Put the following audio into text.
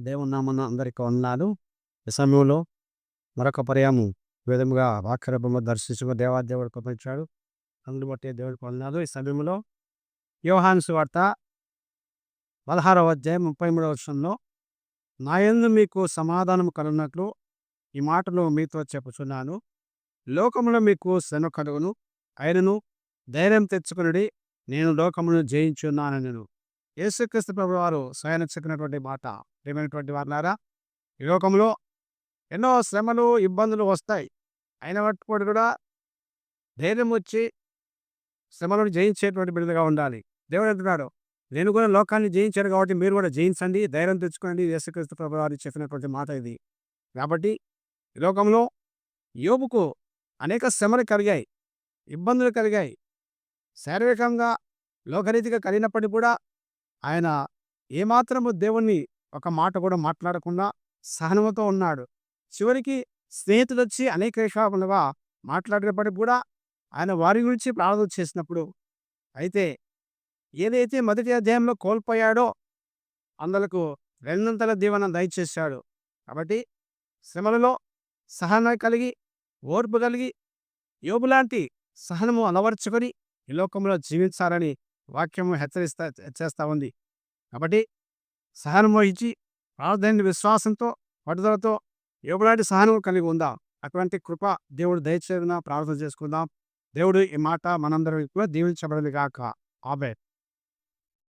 దేవుని అందరికి వందనాలు. ఈ సమయంలో మరొక పర్యాము విధముగా వాక్యరూపంలో దర్శించుకు దేవాదేవుడు పంపించాడు అందుని బట్టి దేవుడికి వందనాలు. ఈ సమయంలో యోహాను వార్త పదహారవ అధ్యాయం ముప్పై మూడవ వర్షంలో నాయందు మీకు సమాధానం కలుగునట్లు ఈ మాటలు మీతో చెప్పుచున్నాను. లోకములో మీకు శ్రమ కలుగును. ఆయనను ధైర్యం తెచ్చుకుని నేను లోకమును జయించున్నాను నేను యేసుక్రీస్తు ప్రభు వారు స్వయం చెక్కినటువంటి మాట. ప్రేమైనటువంటి వారినారా ఈ లోకంలో ఎన్నో శ్రమలు ఇబ్బందులు వస్తాయి. అయిన కూడా ధైర్యం వచ్చి శ్రమలను జయించేటువంటి బిడ్డగా ఉండాలి. దేవుడు అంటున్నాడు నేను కూడా లోకాన్ని జయించాను కాబట్టి మీరు కూడా జయించండి ధైర్యం తెచ్చుకోండి యేసుక్రీస్తు ప్రభు వారు చెప్పినటువంటి మాట ఇది. కాబట్టి ఈ లోకంలో యోబుకు అనేక శ్రమలు కలిగాయి ఇబ్బందులు కలిగాయి. శారీరకంగా లోకరీతిగా కలిగినప్పటికీ కూడా ఆయన ఏమాత్రము దేవుణ్ణి ఒక మాట కూడా మాట్లాడకుండా సహనముతో ఉన్నాడు. చివరికి స్నేహితులు వచ్చి అనేక విషయాలుగా మాట్లాడేటప్పటికి కూడా ఆయన వారి గురించి ప్రార్థన చేసినప్పుడు అయితే ఏదైతే మొదటి అధ్యాయంలో కోల్పోయాడో అందులకు రెండంతల దీవెన దయచేశాడు. కాబట్టి శ్రమలలో సహనం కలిగి ఓర్పు కలిగి యోబులాంటి సహనము అలవర్చుకొని ఈ లోకంలో జీవించాలని వాక్యము హెచ్చరిస్తా చేస్తూ ఉంది. కాబట్టి సహనం వహించి ప్రార్థన విశ్వాసంతో పట్టుదలతో ఎవడాటి సహనం కలిగి ఉందా. అటువంటి కృప దేవుడు దయచేసిన ప్రార్థన చేసుకుందాం. దేవుడు ఈ మాట మనందరం కూడా దీవించబడదు కాక ఆబే